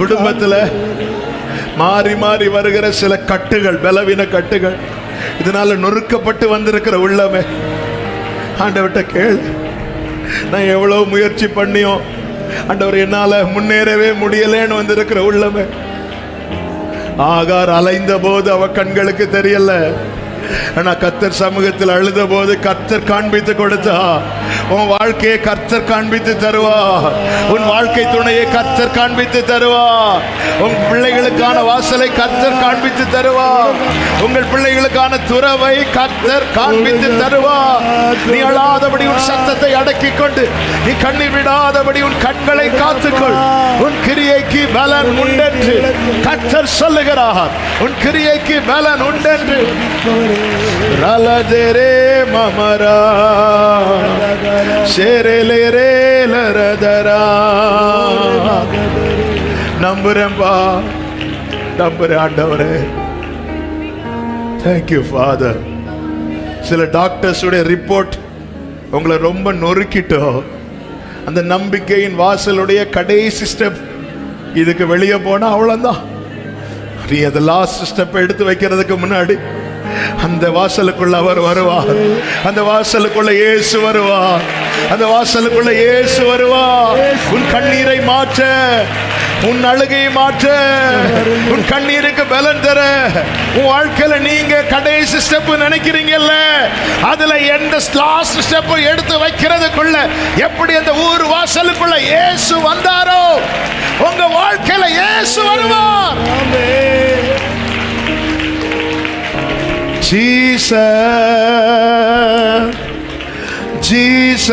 குடும்பத்துல மாறி மாறி வருகிற சில கட்டுகள் பலவீன கட்டுகள். இதனால நொறுக்கப்பட்டு வந்திருக்கிற உள்ளமே. ஆண்டவர்கிட்ட கேள். நான் எவ்வளவு முயற்சி பண்ணியும் ஆண்டவர் என்னால முன்னேறவே முடியலேன்னு வந்திருக்கிற உள்ளமே. ஆகார் அலைந்த போது அவ கண்களுக்கு தெரியல. ஆனா கத்தர் சமூகத்தில் அழுத போது கத்தர் காண்பித்து கொடுத்தா உன் வாழ்க்கையை கர்த்தர் காண்பித்து தருவா உன் வாழ்க்கை துணையை கர்த்தர் காண்பித்து தருவா உன் பிள்ளைகளுக்கான வாசலை கர்த்தர் காண்பித்து தருவா உங்கள் பிள்ளைகளுக்கான துறவை கர்த்தர் காண்பித்து தருவா நீ அழாதபடி உன் சத்தத்தை அடக்கிக் கொண்டு நீ கண்ணீர் விடாதபடி உன் கண்களை காத்துக்கொள். உன் கிரியைக்கு பலன் உண்டென்று கர்த்தர் சொல்லுகிறார். உன் கிரியைக்கு பலன் உண்டென்று. ரலதெரே மமரா. நம்புறேன்பா நம்புறேன் ஆண்டவரே. தேங்க்யூ ஃபாதர் சில டாக்டர்ஸுடைய ரிப்போர்ட் உங்களை ரொம்ப நொறுக்கிட்டோம் அந்த நம்பிக்கையின் வாசலுடைய கடைசி ஸ்டெப். இதுக்கு வெளியே போனா அவ்வளோதான் நீ அந்த லாஸ்ட் ஸ்டெப் எடுத்து வைக்கிறதுக்கு முன்னாடி அந்த வாசலுக்குள்ள அவர் வருவார். அந்த வாசலுக்குள்ள இயேசு வருவார். அந்த வாசலுக்குள்ள இயேசு வருவார் உன் கண்ணீரை மாற்ற உன் அழுகையை மாற்ற உன் கண்ணீருக்கு பலன் தர. உன் வாழ்க்கையில நீங்க கடைசி ஸ்டெப் நினைக்கிறீங்கல்ல? அதுல எந்த லாஸ்ட் ஸ்டெப் எடுத்து வைக்கிறதுக்குள்ள எப்படி அந்த ஊர் வாசலுக்குள்ள இயேசு வந்தாரோ உங்க வாழ்க்கையில இயேசு வருவார். Jesus, Jesus,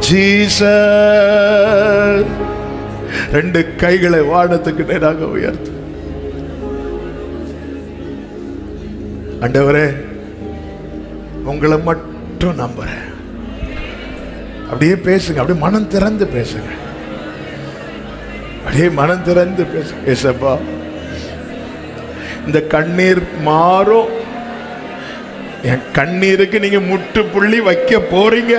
Jesus. ரெண்டு கைகளை வானத்துக்கு நேராக உயர்த்து. அண்டவரே உங்களை மட்டும் நம்புறேன். அப்படியே பேசுங்க அப்படியே மனம் திறந்து பேசுங்க. அப்படியே மனம் திறந்து பேசுங்க. பேசப்பா இந்த கண்ணீர் மாறும். என் கண்ணீருக்கு நீங்க புள்ளி வைக்க போறீங்க.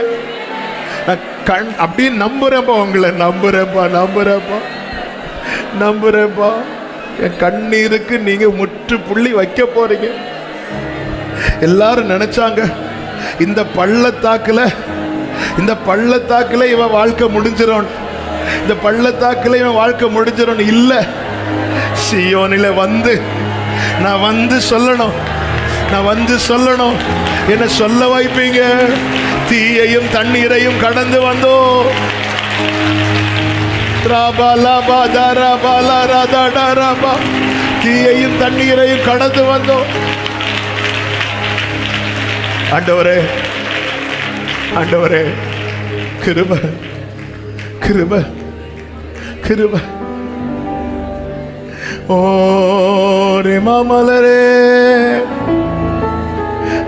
கண் அப்படியே நம்புறப்பா உங்களை நம்புறப்பா நம்புறேன்ப்பா நம்புறப்பா என் கண்ணீருக்கு நீங்க முற்றுப்புள்ளி வைக்க போறீங்க. எல்லாரும் நினைச்சாங்க இந்த பள்ளத்தாக்குல இந்த பள்ளத்தாக்குல இவன் வாழ்க்கை முடிஞ்சிடும் இந்த பள்ளத்தாக்குல இவன் வாழ்க்கை முடிஞ்சிடும் இல்ல. சியோனில வந்து நான் வந்து சொல்லணும். நான் வந்து சொல்லணும். என்ன சொல்ல வைப்பீங்க? தீயையும் தண்ணீரையும் கடந்து வந்தோம் தீயையும் தண்ணீரையும் கடந்து வந்தோம் ஆண்டவரே ஆண்டவரே கிருப கிருப கிருப. ஓ ரிமா மலரே.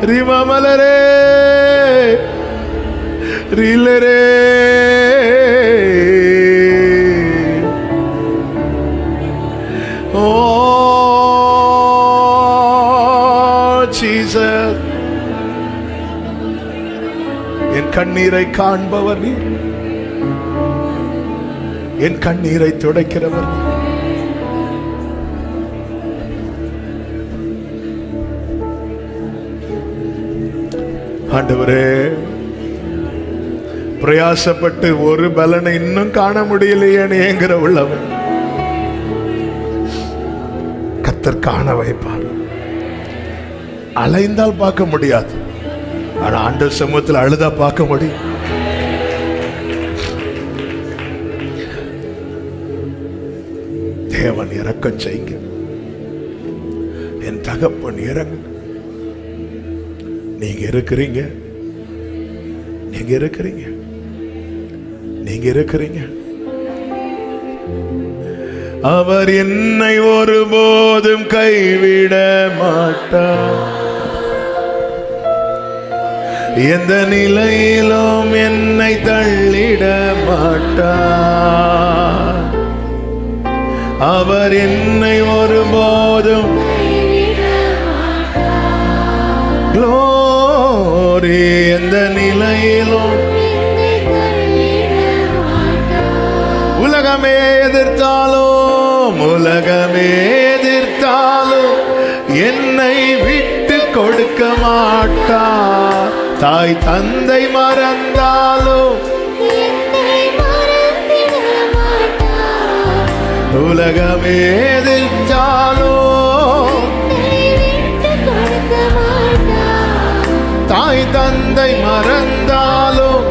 ரிமா மலரே ரிலரே ஓ ஜீசஸ். என் கண்ணீரை காண்பவர் நீ என் கண்ணீரை துடைக்கிறவர் நீ ஆண்டவரே பிரயாசப்பட்டு ஒரு பலனை இன்னும் காண முடியலையேன்னு ஏங்குற உள்ளவன். கத்தர் காண வைப்பார். அலைந்தால் பார்க்க முடியாது ஆனா ஆண்டு சமூகத்தில் அழுதா பார்க்க முடியும். தேவன் இறக்கம் செய்யுங்க. என் தகப்பன் இறங்கு நீங்க இருக்கிறீங்க. நீங்க இருக்கிறீங்க. நீங்க இருக்கிறீங்க. அவர் என்னை ஒருபோதும் கைவிட மாட்டார். எந்த நிலையிலும் என்னை தள்ளிட மாட்டார். அவர் என்னை ஒருபோதும் glory எந்த நிலையிலும் உலகமே எதிர்த்தாலும் உலகமே எதிர்த்தாலும் என்னை விட்டு கொடுக்க மாட்டார் தாய் தந்தை மறந்தாலும் உலகமே எதிர்த்தாலும் தாய் தந்தை மறந்தாலும்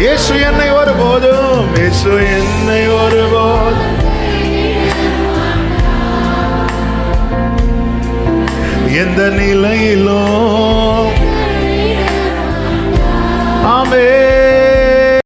இயேசு என்னை ஒருபோதும் இயேசு என்னை ஒருபோதும். எந்த நிலையிலும்